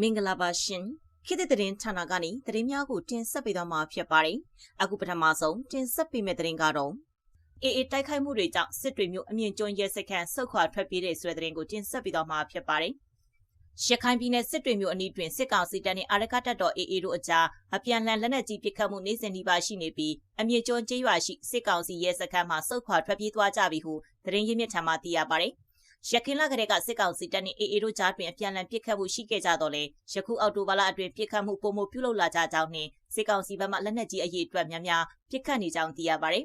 မင်္ဂလာပါရှင်ခေတ်သစ်သတင်းဌာနကနေသတင်းများကိုတင်ဆက်ပေးသွားမှာဖြစ်ပါတယ်အခုပထမဆုံးတင်ဆက်ပေးမယ့်သတင်းကတော့အေအေတိုက်ခိုက်မှုတွေကြောင့်စစ်တွေမျိုးအမြင့်ကျွန်းရဲစခန်းဆုတ်ခွာထွက်ပြေးတဲ့ဆိုတဲ့သတင်းကိုတင်ဆက်ပေးသွားမှာဖြစ်ပါတယ်ရခိုင်ပြည်နယ်စစ်တွေမျိုးအနီးတွင်စစ်ကောင်စီတပ်နှင့်အာရကတပ်တော် AA တို့အကြားအပြန်လှန်လက်နက်ကြီးပစ်ခတ်မှုနေ့စဉ်ဒီပါရှိနေပြီးအမြင့်ကျွန်းကျေးရွာရှိစစ်ကောင်စီရဲစခန်းမှာစုတ်ခွာထွက်ပြေးသွားကြပြီဟုသတင်းရင်းမြစ်ထံမှသိရပါတယ်။ ရခိုင်လကတဲ့ကစစ်ကောင်စီတပ်နဲ့ AA တို့ကြားတွင်အပြန်အလှန်ပစ်ခတ်မှုရှိခဲ့ကြတော့လေယခုအောက်တိုဘာလအတွင်းပစ်ခတ်မှုပုံမပြုလုပ်လာကြကြောင်းနှင့်စစ်ကောင်စီဘက်မှလက်နက်ကြီးအရေးအတွက်များများပစ်ခတ်နေကြောင်းသိရပါတယ်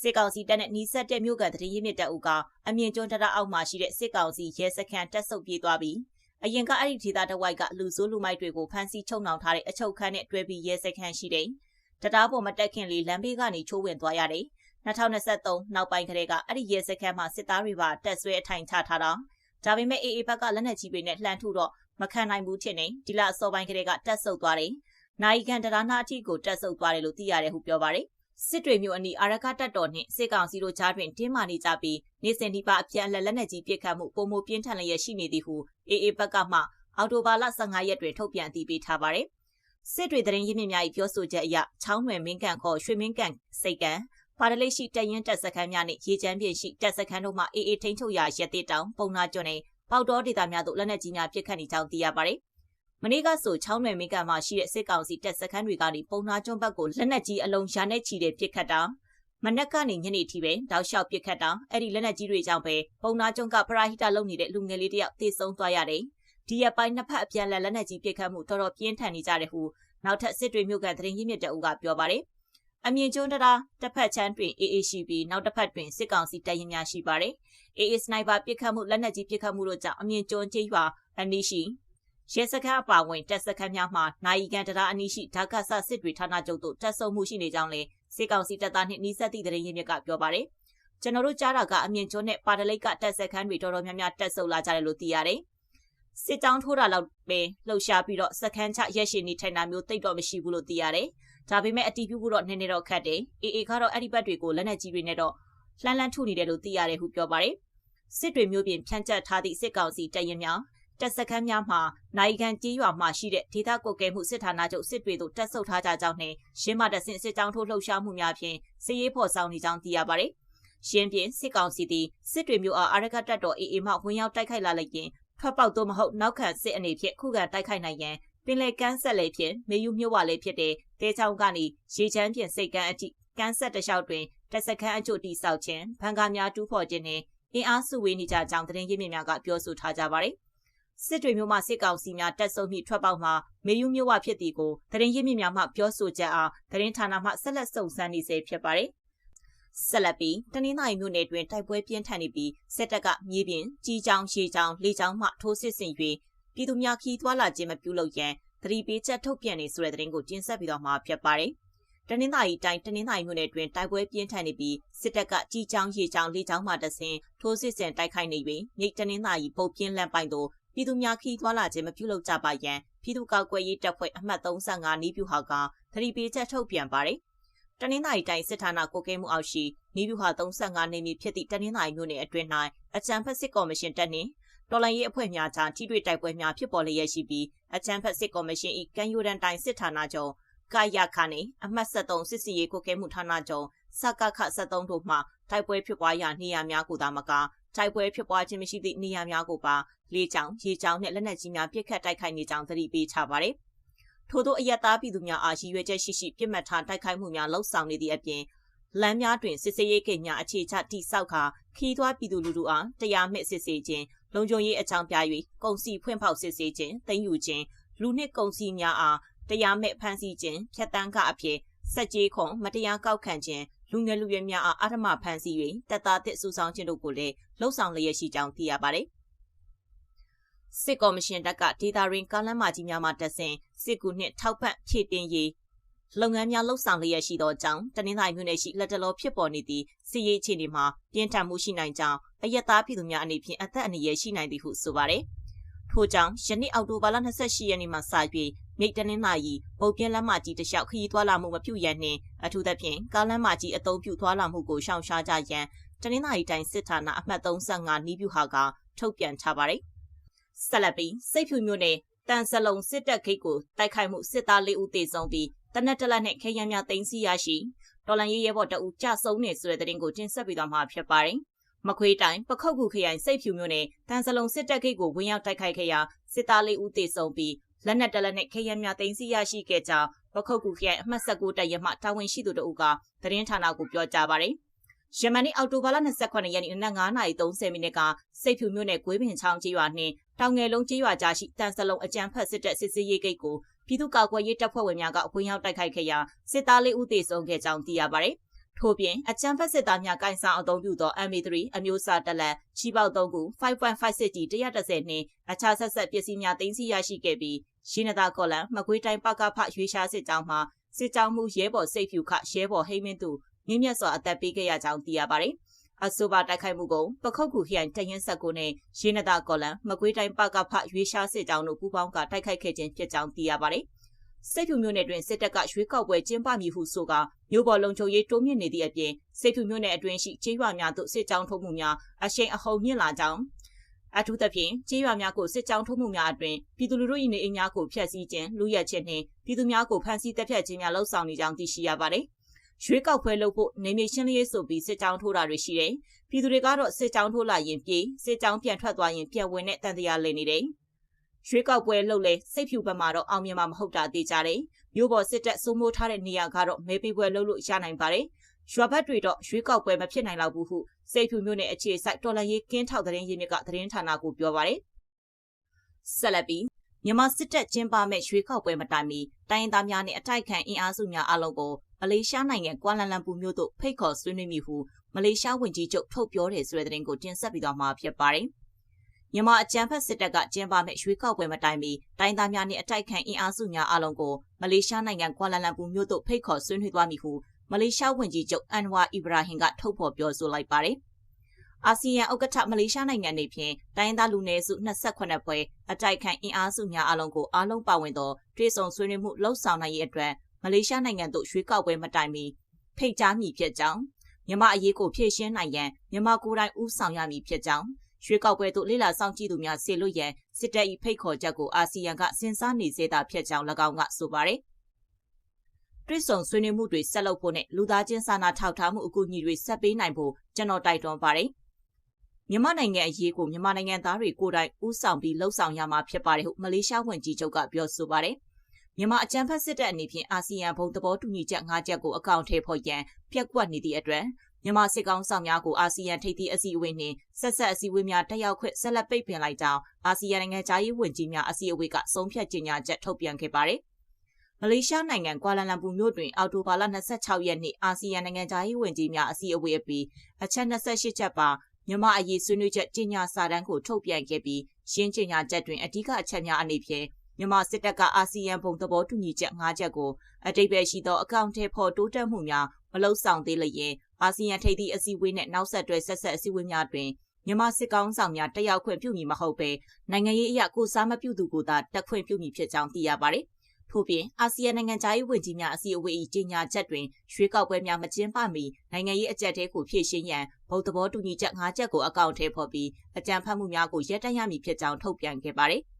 စစ်ကောင်စီတပ်နဲ့နီးစပ်တဲ့မြို့ကန်တရင်ရင်းမြစ်တပ်ဦးကအမြင့်ကျွန်းတရအောက်မှာရှိတဲ့စစ်ကောင်စီရဲစခန်းတက်ဆုပ်ပြေးသွားပြီးအရင်ကအဲ့ဒီဒေသတဝိုက်ကလူဆိုးလူမိုက်တွေကိုဖမ်းဆီးချုပ်နှောင်ထားတဲ့အချုပ်ခန်းနဲ့တွဲပြီးရဲစခန်းရှိတယ်။တရားပေါ်မတက်ခင်လေးလမ်းဘေးကနေချိုးဝင်သွားရတယ်။ 2023နောက်ပိုင်းကလေးကအဲ့ဒီရဲစခန်းမှာစစ်သားတွေပါတက်ဆွဲအထိုင်ချထားတာဒါပေမဲ့အေအေဘက်ကလက်နက်ကြီးတွေနဲ့လှန်ထုတော့မခံနိုင်ဘူးထင်နေဒီလအစောပိုင်းကလေးကတက်ဆုပ်သွားတယ်။နိုင်ကန်တရားနာအထိကိုတက်ဆုပ်သွားတယ်လို့သိရတယ်ဟုပြောပါတယ်။စစ်တွေမျိုးအနီအာရကတပ်တော်နှင့်စစ်ကောင်စီတို့ကြားတွင်တင်းမာနေကြပြီးနေစဉ်ဒီပါအပြန်လက်လက်နက်ကြီးပစ်ခတ်မှုပုံမပြင်းထန်လျက်ရှိနေသည်ဟုအေအေဘက်ကမှအော်တိုဘာလ15ရက်တွင်ထုတ်ပြန်အသိပေးထားပါတယ်။စစ်တွေသတင်းရင်းမြစ်များ၏ပြောဆိုချက်အရချောင်းနယ်မင်းကန်ခေါ်ရွှေမင်းကန်စိတ်ကန် ပါဒလိရှိတရင်တက်စခန်းများနှင့်ရေချမ်းပြင်ရှိတက်စခန်းတို့မှအေးအေးထိန်းချုပ်ရာရက်သေးတောင်ပုံနာကျွန်းနှင့်ပေါတော်ဒေသများသို့လက်နက်ကြီးများပစ်ခတ်နေကြောင်းသိရပါတယ်။မနေ့ကဆိုချောင်းနယ်မင်းကန်မှာရှိတဲ့စစ်ကောင်စီတပ်စခန်းတွေကနေပုံနာကျွန်းဘက်ကိုလက်နက်ကြီးအလုံးရာနဲ့ချီတဲ့ပစ်ခတ်တာမနက်ကနေညနေထိပဲတောက်လျှောက်ပစ်ခတ်တာအဲ့ဒီလက်နက်ကြီးတွေကြောင့်ပဲပုံနာကျွန်းကပရာဟိတလုပ်နေတဲ့လူငယ်လေးတယောက်သေဆုံးသွားရတယ်။ဒီရက်ပိုင်းနှစ်ဖက်အပြန်လက်လက်နက်ကြီးပစ်ခတ်မှုတော်တော်ပြင်းထန်နေကြတယ်ဟုနောက်ထပ်စစ်တွေမြို့ကန်သတင်းရင်းမြစ်တအုပ်ကပြောပါတယ်။ အမြင့်ကျွန်းတရာတစ်ဖက်ချမ်းတွင် AA ရှိပြီးနောက်တစ်ဖက်တွင်စစ်ကောင်စီတပ်ရင်းများရှိပါတယ်။ AA စနိုက်ပါပစ်ခတ်မှုလက်နက်ကြီးပစ်ခတ်မှုတို့ကြောင့်အမြင့်ကျွန်းကျေးရွာအနီးရှိရဲစခန်းအပါဝင်တပ်စခန်းများမှာနိုင်ကန်တရာအနီးရှိဓာကဆစစ်တွေဌာနချုပ်တို့တပ်ဆုပ်မှုရှိနေကြောင်းလည်းစစ်ကောင်စီတပ်သားနှင့်နှီးဆက်သည့်တရင်ရင်းမြစ်ကပြောပါတယ်။ကျွန်တော်တို့ကြားတာကအမြင့်ကျွန်းနဲ့ပါတလိတ်ကတပ်စခန်းတွေတော်တော်များများတပ်ဆုပ်လာကြတယ်လို့သိရတယ်။စစ်တောင်းထိုးတာလောက်ပဲလှုပ်ရှားပြီးတော့စခန်းချရက်ရှင်နေထိုင်တာမျိုးတိတ်တော့မရှိဘူးလို့သိရတယ်။ ဒါပေမဲ့အတီးပြုဖို့တော့နည်းနည်းတော့ခက်တယ်အေအေကတော့အဲ့ဒီဘက်တွေကိုလက်နက်ကြီးတွေနဲ့တော့လှမ်းလှမ်းထုနေတယ်လို့သိရတယ်ဟုပြောပါတယ်စစ်တွေမျိုးပြင်ဖြန့်ကျက်ထားသည့်စစ်ကောင်စီတပ်ရင်များတပ်စခန်းများမှာနိုင်ကန်ကြီးရွာမှာရှိတဲ့ဒေသကွက်ကဲမှုစစ်ဌာနချုပ်စစ်တွေတို့တက်ဆုပ်ထားကြကြောင်းနဲ့ရှင်းမတဆင်စစ်ကြောင်းထိုးလှုပ်ရှားမှုများဖြင့်စစ်ရေးဖော်ဆောင်နေကြောင်းသိရပါတယ်။ရှင်းပြင်စစ်ကောင်စီသည်စစ်တွေမျိုးအားအာရကတပ်တော်အေအေမှဝင်ရောက်တိုက်ခိုက်လာလိုက်ရင်ထွက်ပေါက်သို့မဟုတ်နောက်ခံစစ်အနေဖြင့်ခုခံတိုက်ခိုက်နိုင်ရန် ပင်လယ်ကမ်းဆက်လေးဖြင့်မေယူမြို့ဝလေးဖြစ်တဲ့တဲချောင်းကနေရေချမ်းပြင်စိတ်ကမ်းအထိကမ်းဆက်တစ်လျှောက်တွင်တက်စခန်းအချို့တိဆောက်ခြင်းဘန်ကာများတူးဖော်ခြင်းနှင့်အင်အားစုဝေးနေကြကြောင်းသတင်းရင်းမြစ်များကပြောဆိုထားကြပါတယ်။စစ်တွေမျိုးမှစစ်ကောင်စီများတက်ဆုံမိထွက်ပေါက်မှာမေယူမျိုးဝဖြစ်သည်ကိုသတင်းရင်းမြစ်များမှပြောဆိုချက်အားသတင်းဌာနမှဆက်လက်စုံစမ်းနေစေဖြစ်ပါတယ်။ဆက်လက်ပြီးတနင်္သာရီမြို့နယ်တွင်တိုက်ပွဲပြင်းထန်နေပြီးစစ်တပ်ကမြေပြင်ကြီးချောင်းရှေးချောင်းလေချောင်းမှထိုးစစ်ဆင်၍ ပြည်သူများခီးသွွာလာခြင်းမပြုလုပ်ရန်သတိပေးချက်ထုတ်ပြန်နေဆိုတဲ့သတင်းကိုတင်ဆက်ပြီးတော့မှာဖြစ်ပါတယ်။တနင်္သာရီတိုင်းတနင်္သာရီမြို့နယ်တွင်တိုက်ပွဲပြင်းထန်နေပြီးစစ်တပ်ကကြီးချောင်းရေချောင်းလေချောင်းမှတဆင်ထိုးစစ်ဆင်တိုက်ခိုက်နေပြီးမြိတ်တနင်္သာရီပုတ်ပြင်းလမ်းပိုင်းသို့ပြည်သူများခီးသွွာလာခြင်းမပြုလုပ်ကြပါရန်ပြည်သူ့ကောက်ကွယ်ရေးတပ်ဖွဲ့အမှတ်35နီးပြူဟာကသတိပေးချက်ထုတ်ပြန်ပါတယ်။တနင်္သာရီတိုင်းစစ်ဌာနကိုကဲမှုအောက်ရှိနီးပြူဟာ35နေမည်ဖြစ်သည့်တနင်္သာရီမြို့နယ်အတွင်း၌အကြံဖက်စစ်ကော်မရှင်တပ်နှင့် တော်လိုင်းရေးအဖွဲ့များကြားထိတွေ့တိုက်ပွဲများဖြစ်ပေါ်လျက်ရှိပြီးအချမ်းဖက်စစ်ကော်မရှင်၏ကန်ယူရန်တိုင်းစစ်ဌာနချုပ်ကာယခနှင့်အမှတ်73စစ်စီရေးကိုကဲမှုဌာနချုပ်စကခ73တို့မှတိုက်ပွဲဖြစ်ပွားရာနေရာများကိုသာမကတိုက်ပွဲဖြစ်ပွားခြင်းမရှိသည့်နေရာများကိုပါလေကြောင်းရေကြောင်းနှင့်လက်နက်ကြီးများပစ်ခတ်တိုက်ခိုက်နေကြောင်းသတိပေးချပါသည်ထို့သောအယက်သားပြည်သူများအားရည်ရွယ်ချက်ရှိရှိပြစ်မှတ်ထားတိုက်ခိုက်မှုများလှုပ်ဆောင်နေသည့်အပြင်လမ်းများတွင်စစ်စေးရေးကိန်းများအခြေချတိဆောက်ခါခီးသွွားပြည်သူလူထုအားတရားမဲ့စစ်ဆေးခြင်း လုံခြုံရေးအကြောင်းပြ၍ကုန်စည်ဖွင့်ဖောက်စစ်ဆေးခြင်းတင်ယူခြင်းလူနှစ်ကုန်စည်များအားတရားမဲ့ဖမ်းဆီးခြင်းဖျက်ဆီးကအဖြစ်စက်ကြီးခွန်မတရားကောက်ခံခြင်းလူငယ်လူရွယ်များအားအာထမဖမ်းဆီး၍တပ်သားသစ်စုဆောင်ခြင်းတို့ကိုလည်းလှုံ့ဆော်လျက်ရှိကြောင်းသိရပါတယ်စစ်ကော်မရှင်တပ်ကဒေတာရင်းကားလမ်းမကြီးများမှတက်ဆင်စစ်ကူနှင့်ထောက်ပံ့ဖြည့်တင်ရေး လုပ်ငန်းများလှုပ်ဆောင်လျက်ရှိသောကြောင့်တနင်္သာရီမြို့နယ်ရှိလက်တလောဖြစ်ပေါ်နေသည့်စစ်ရေးအခြေအနေမှာပြင်းထန်မှုရှိနိုင်ကြောင်းအယက်သားပြည်သူများအနေဖြင့်အသက်အန္တရာယ်ရှိနိုင်သည်ဟုဆိုပါတယ်။ထို့ကြောင့်ယနေ့အောက်တိုဘာလ28ရက်နေ့မှစ၍မြိတ်တနင်္သာရီပုတ်ပြင်းလမ်းမကြီးတစ်လျှောက်ခရီးသွားလာမှုမပြုရန်နှင့်အထူးသဖြင့်ကားလမ်းမကြီးအုံပြုသွားလာမှုကိုရှောင်ရှားကြရန်တနင်္သာရီတိုင်းစစ်ဌာနအမှတ်35နီးပြူဟာကထုတ်ပြန်ထားပါတယ်။ဆက်လက်ပြီးစိတ်ဖြူမျိုးနဲ့တတန်စလုံးစစ်တပ်ခိတ်ကိုတိုက်ခိုက်မှုစစ်သား၄ဦးသေဆုံးပြီး တနက်တလက်နဲ့ခဲယမ်းများတင်စီရရှိတော်လန်ရေးရဲဘော်တအူကြဆုံးနေဆိုတဲ့တဲ့ရင်ကိုတင်ဆက်ပြီးတော့မှာဖြစ်ပါတယ်။မခွေးတိုင်းပခုတ်ကူခရိုင်စိတ်ဖြူမြို့နယ်တန်စလုံးစစ်တပ်ခိတ်ကိုဝင်ရောက်တိုက်ခိုက်ခဲ့ရာစစ်သား၄ဦးသေဆုံးပြီးလက်နက်တလက်နဲ့ခဲယမ်းများတင်စီရရှိခဲ့ကြောင်းပခုတ်ကူခရိုင်အမှတ်19တပ်ရမှတာဝန်ရှိသူတို့ကသတင်းဌာနကိုပြောကြားပါတယ်။ယမန်နေ့အောက်တိုဘာလ28ရက်နေ့နနက်9:30မိနစ်ကစိတ်ဖြူမြို့နယ်ကွေးပင်ချောင်းကျေးရွာနှင့်တောင်ငယ်လုံးကျေးရွာကြားရှိတန်စလုံးအကြံဖက်စစ်တပ်စစ်စေးရေးဂိတ်ကို ပြည်သူ့ကာကွယ်ရေးတပ်ဖွဲ့ဝင်များကဝင်ရောက်တိုက်ခိုက်ခဲ့ရာစစ်သားလေးဦးသေဆုံးခဲ့ကြောင်းသိရပါတယ်။ထို့ပြင်အကြံဖက်စစ်သားများကိုင်ဆောင်အုံပြုသော MA3 အမျိုးအစားတက်လက်ချီပေါက်3ခု5.56 G 130နှင့်အခြားဆက်ဆက်ပစ္စည်းများတင်စီရရှိခဲ့ပြီးရှင်းနတာကော်လန်မကွေးတိုင်းပကဖရွေးရှားစစ်ကြောင်းမှစစ်ကြောင်းမှုရဲဘော်စိတ်ဖြူခရဲဘော်ဟိမင်းသူမြင့်မြတ်စွာအသက်ပေးခဲ့ရကြောင်းသိရပါတယ်။ အဆိုပါတိုက်ခိုက်မှုကိုပခုတ်ကူခရိုင်တရင်ဆက်ကိုနဲ့ရင်းနတာကော်လန်မကွေးတိုင်းပကဖရွေးရှားစစ်ကြောင်းတို့ပူးပေါင်းကတိုက်ခိုက်ခဲ့ခြင်းဖြစ်ကြောင်းသိရပါတယ်။စိတ်ဖြူမျိုးနယ်တွင်စစ်တပ်ကရွေးကောက်ပွဲကျင်းပမည်ဟုဆိုကမြို့ပေါ်လုံခြုံရေးတိုးမြင့်နေသည့်အပြင်စိတ်ဖြူမျိုးနယ်အတွင်းရှိကျေးရွာများသို့စစ်ကြောင်းထုတ်မှုများအရှိန်အဟုန်မြင့်လာကြောင်းအထူးသဖြင့်ကျေးရွာများကိုစစ်ကြောင်းထုတ်မှုများအတွင်ပြည်သူလူထု၏နေအိမ်များကိုဖျက်ဆီးခြင်းလူရဲခြင်းနှင့်ပြည်သူများကိုဖမ်းဆီးတပ်ဖြတ်ခြင်းများလှုံ့ဆော်နေကြောင်းသိရှိရပါတယ်။ ရွေးကောက်ပွဲလုပ်ဖို့နေမြေရှင်းလင်းရေးဆိုပြီးစစ်ကြောင်းထိုးတာတွေရှိတယ်။ပြည်သူတွေကတော့စစ်ကြောင်းထိုးလာရင်ပြေးစစ်ကြောင်းပြန်ထွက်သွားရင်ပြန်ဝင်တဲ့တန်တရားလည်နေတယ်။ရွေးကောက်ပွဲလုပ်လဲစိတ်ဖြူဘက်မှာတော့အောင်မြင်မှာမဟုတ်တာသိကြတယ်။မြို့ပေါ်စစ်တပ်စိုးမိုးထားတဲ့နေရာကတော့မဲပေးပွဲလုပ်လို့ရနိုင်ပါတယ်။ရွာဘက်တွေတော့ရွေးကောက်ပွဲမဖြစ်နိုင်တော့ဘူးဟုစိတ်ဖြူမြို့နယ်အခြေစိုက်တော်လရေးကင်းထောက်သတင်းရင်းမြစ်ကသတင်းဌာနကိုပြောပါတယ်။ဆက်လက်ပြီးမြန်မာစစ်တပ်ကျင်းပမဲ့ရွေးကောက်ပွဲမတိုင်မီတိုင်းရင်းသားများနဲ့အတိုက်ခံအင်အားစုများအလုံးကို မလေးရှားနိုင်ငံကွာလာလမ်ပူမြို့သို့ဖိတ်ခေါ်ဆွေးနွေးမိဟုမလေးရှားဝန်ကြီးချုပ်ထုတ်ပြောတယ်ဆိုတဲ့သတင်းကိုတင်ဆက်ပြီးတော့မှာဖြစ်ပါတယ်။မြန်မာအကြမ်းဖက်စစ်တပ်ကကျင်းပမဲ့ရွေးကောက်ပွဲမတိုင်မီတိုင်းသားများနဲ့အတိုက်ခံအင်အားစုများအလုံးကိုမလေးရှားနိုင်ငံကွာလာလမ်ပူမြို့သို့ဖိတ်ခေါ်ဆွေးနွေးသွားမည်ဟုမလေးရှားဝန်ကြီးချုပ်အန်ဝါအီဘရာဟင်ကထုတ်ဖော်ပြောဆိုလိုက်ပါတယ်။အာဆီယံဥက္ကဋ္ဌမလေးရှားနိုင်ငံနေဖြင့်တိုင်းသားလူနည်းစု28ဖွဲ့အတိုက်ခံအင်အားစုများအလုံးကိုအားလုံးပါဝင်သောတွဲဆုံဆွေးနွေးမှုလှုပ်ဆောင်နိုင်ရေးအတွက် မလေးရှားနိုင်ငံသို့ရွှေ့ကောက်ပွဲမတိုင်မီဖိတ်ကြားမည်ဖြစ်ကြောင်းမြန်မာအရေးကိုဖြည့်ရှင်းနိုင်ရန်မြန်မာကိုယ်တိုင်ဦးဆောင်ရမည်ဖြစ်ကြောင်းရွှေကောက်ပွဲသို့လေလာဆောင်ကြည့်သူများဆေလွတ်ရန်စစ်တပ်၏ဖိတ်ခေါ်ချက်ကိုအာဆီယံကစဉ်းစားနေစေတာဖြစ်ကြောင်း၎င်းကဆိုပါတယ်။တွစ်ဆုံဆွေးနွေးမှုတွေဆက်လုပ်ဖို့နဲ့လူသားချင်းစာနာထောက်ထားမှုအကူအညီတွေဆက်ပေးနိုင်ဖို့ကျွန်တော်တိုက်တွန်းပါတယ်။မြန်မာနိုင်ငံအရေးကိုမြန်မာနိုင်ငံသားတွေကိုယ်တိုင်ဦးဆောင်ပြီးလှုပ်ဆောင်ရမှာဖြစ်ပါတယ်ဟုမလေးရှားဝန်ကြီးချုပ်ကပြောဆိုပါတယ်။ မြန်မာအကြံဖက်စစ်တပ်အနေဖြင့်အာဆီယံဘုံသဘောတူညီချက်၅ချက်ကိုအကောင့်ထဲပေါ်ရန်ပြက်ကွက်နေသည့်အတွက်မြန်မာစစ်ကောင်ဆောင်များကိုအာဆီယံထိပ်သီးအစည်းအဝေးနှင့်ဆက်ဆက်အစည်းအဝေးများတက်ရောက်ခွင့်ဆက်လက်ပိတ်ပင်လိုက်ကြောင်းအာဆီယံနိုင်ငံသားရေးဝန်ကြီးများအစည်းအဝေးကဆုံးဖြတ်ကြေညာချက်ထုတ်ပြန်ခဲ့ပါတယ်။မလေးရှားနိုင်ငံကွာလာလမ်ပူမြို့တွင်အော်တိုဘာလ26ရက်နေ့အာဆီယံနိုင်ငံသားရေးဝန်ကြီးများအစည်းအဝေးအပြီးအချက်28ချက်ပါမြန်မာအရေးဆွေးနွေးချက်ကြေညာစာတမ်းကိုထုတ်ပြန်ခဲ့ပြီးရှင်းကြေညာချက်တွင်အဓိကအချက်များအနေဖြင့် မြန်မာစစ်တပ်ကအာဆီယံဘုံသဘောတူညီချက်၅ချက်ကိုအတိတ်ပဲရှိသောအကောင့်ထဲပေါ်တိုးတက်မှုများမလုံဆောင်သေးလျင်အာဆီယံထိပ်သီးအစည်းအဝေးနဲ့နောက်ဆက်တွဲဆက်ဆက်အစည်းအဝေးများတွင်မြန်မာစစ်ကောင်ဆောင်များတက်ရောက်ခွင့်ပြုမည်မဟုတ်ဘဲနိုင်ငံရေးအရာကိုစားမပြုသူကိုသာတက်ခွင့်ပြုမည်ဖြစ်ကြောင်းသိရပါတယ်။ထို့ပြင်အာဆီယံနိုင်ငံသားရေးဝန်ကြီးများအစည်းအဝေး၏ကြေညာချက်တွင်ရွှေကောက်ပွဲများမကျင်းပမီနိုင်ငံရေးအကြက်တဲကိုဖြည့်ရှင်းရန်ဗုဒ္ဓဘောတူညီချက်၅ချက်ကိုအကောင့်ထဲပေါ်ပြီးအကြံဖတ်မှုများကိုရပ်တန့်ရမည်ဖြစ်ကြောင်းထုတ်ပြန်ခဲ့ပါတယ်။